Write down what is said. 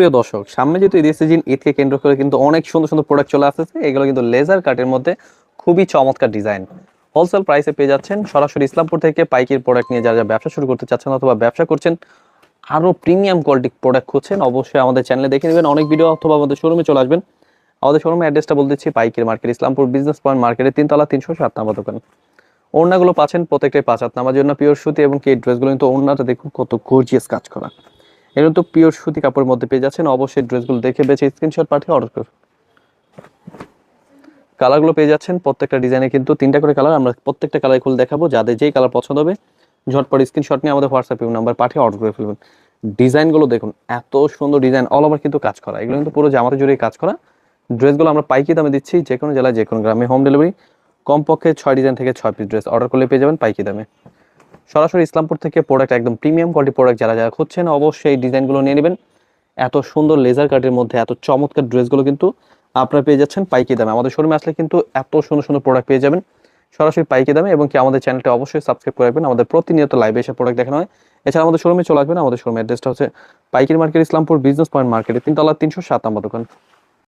প্রিয় দর্শক, সামনে যেহেতু ঈদের সিজন ঈদকে কেন্দ্র করে কিন্তু অনেক সুন্দর সুন্দর প্রোডাক্ট চলে আসতেছে, এগুলো কিন্তু লেজার কাটের মধ্যে খুবই চমৎকার ডিজাইন হোলসেল প্রাইসে পেয়ে যাচ্ছেন সরাসরি ইসলামপুর থেকে পাইকির প্রোডাক্ট নিয়ে যারা যারা ব্যবসা শুরু করতে চাচ্ছেন অথবা ব্যবসা করছেন আরও প্রিমিয়াম কোয়ালিটির প্রোডাক্ট খুঁজছেন, অবশ্যই আমাদের চ্যানেলে দেখে নেবেন। অনেক ভিডিও অথবা আমাদের শোরুমে চলে আসবেন। আমাদের শোরুমের অ্যাড্রেসটা বলে দিচ্ছি, পাইকির মার্কেট ইসলামপুর বিজনেস পয়েন্ট মার্কেটের তিনতলা তিনশো সাত নাম্বার দোকান। ওড়নাগুলো পাচ্ছেন প্রত্যেকটাই পাঁচ হাত নামার জন্য পিওর সুতি এবং কি ড্রেসগুলো কিন্তু ওড়নাটা দেখুন কত গর্জিয়াস কাজ করা। এর তো পিওর সুতি কাপড়ের মধ্যে পেয়ে যাচ্ছেন। অবশ্যই ড্রেসগুলো দেখে বেছে স্ক্রিনশট পাঠিয়ে অর্ডার করুন। কালারগুলো পেয়ে যাচ্ছেন। প্রত্যেকটা ডিজাইনে কিন্তু তিনটা করে কালার আমরা প্রত্যেকটা কালার খুলে দেখাবো। যাদের যেই কালার পছন্দ হবে, ঝটপট স্ক্রিনশট নিয়ে আমাদের হোয়াটসঅ্যাপ নাম্বার পাঠিয়ে অর্ডার করে ফেলবেন ডিজাইনগুলো দেখুন, এত সুন্দর ডিজাইন অল ওভার কিন্তু কাজ করা। এগুলো কিন্তু পুরো জামাতে জুড়ে কাজ করা। ড্রেসগুলো আমরা পাইকি দামে দিচ্ছি, যে কোনো জেলায়, যে কোনো গ্রামে। হোম ডেলিভারি কমপক্ষে ছয় ডিজাইন থেকে ছয় পিস ড্রেস অর্ডার করলে পেয়ে যাবেন পাইকি দামে। সরাসরি ইসলামপুর থেকে প্রোডাক্ট একদম প্রিমিয়াম কোয়ালিটি প্রোডাক্ট যারা যারা খুঁজছেন, অবশ্যই এই ডিজাইনগুলো নিয়ে নেবেন। এত সুন্দর লেজার কাটের মধ্যে, এত চমৎকার ড্রেসগুলো কিন্তু আপনারা পেয়ে যাচ্ছেন পাইকি দামে। আমাদের শোরুমে আসলে কিন্তু এত সুন্দর সুন্দর প্রোডাক্ট পেয়ে যাবেন সরাসরি পাইকি দামে এবং কি আমাদের চ্যানেলটা অবশ্যই সাবস্ক্রাইব করে রাখবেন। আমাদের প্রতিনিয়ত লাইভে এসে প্রোডাক্ট দেখানো হয়। এছাড়া আমাদের শোরুমে চলে আসবেন, আমাদের শোরুমের অ্যাড্রেসটা হচ্ছে পাইকির মার্কেট ইসলামপুর বিজনেস পয়েন্ট মার্কেটে তিনতলা তিনশো সাত নম্বর দোকান।